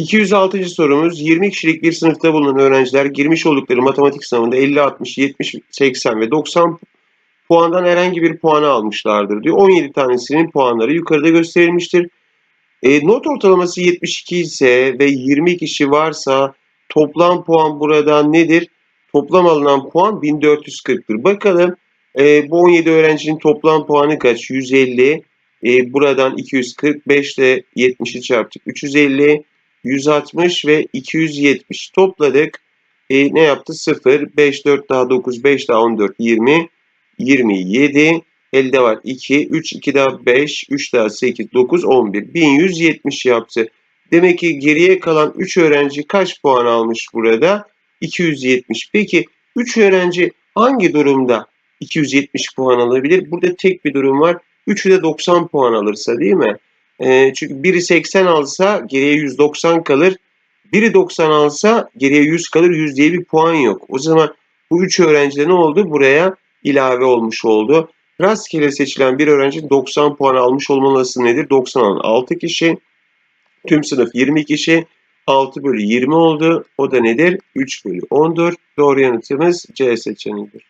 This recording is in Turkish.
206. sorumuz 20 kişilik bir sınıfta bulunan öğrenciler girmiş oldukları matematik sınavında 50, 60, 70, 80 ve 90 puandan herhangi bir puanı almışlardır diyor. 17 tanesinin puanları yukarıda gösterilmiştir. E, not ortalaması 72 ise ve 20 kişi varsa toplam puan burada nedir? Toplam alınan puan 1440'tır. Bakalım e, bu 17 öğrencinin toplam puanı kaç? 150. E, buradan 245 ile 70'i çarptık. 350, 160 ve 270 topladık. E, ne yaptı? 0, 5, 4 daha 9, 5 daha 14, 20, 27. Elde var 2, 3, 2 daha 5, 3 daha 8, 9, 11. 1170 yaptı. Demek ki geriye kalan 3 öğrenci kaç puan almış burada? 270. Peki 3 öğrenci hangi durumda 270 puan alabilir? Burada tek bir durum var. 3'ü de 90 puan alırsa değil mi? Ee, çünkü biri 80 alsa geriye 190 kalır. Biri 90 alsa geriye 100 kalır. 100 diye bir puan yok. O zaman bu 3 öğrencide ne oldu? Buraya ilave olmuş oldu. Rastgele seçilen bir öğrenci 90 puan almış olma olasılığı nedir? 90 alan 6 kişi. Tüm sınıf 20 kişi. 6 bölü 20 oldu. O da nedir? 3 bölü 14. Doğru yanıtımız C seçeneğidir.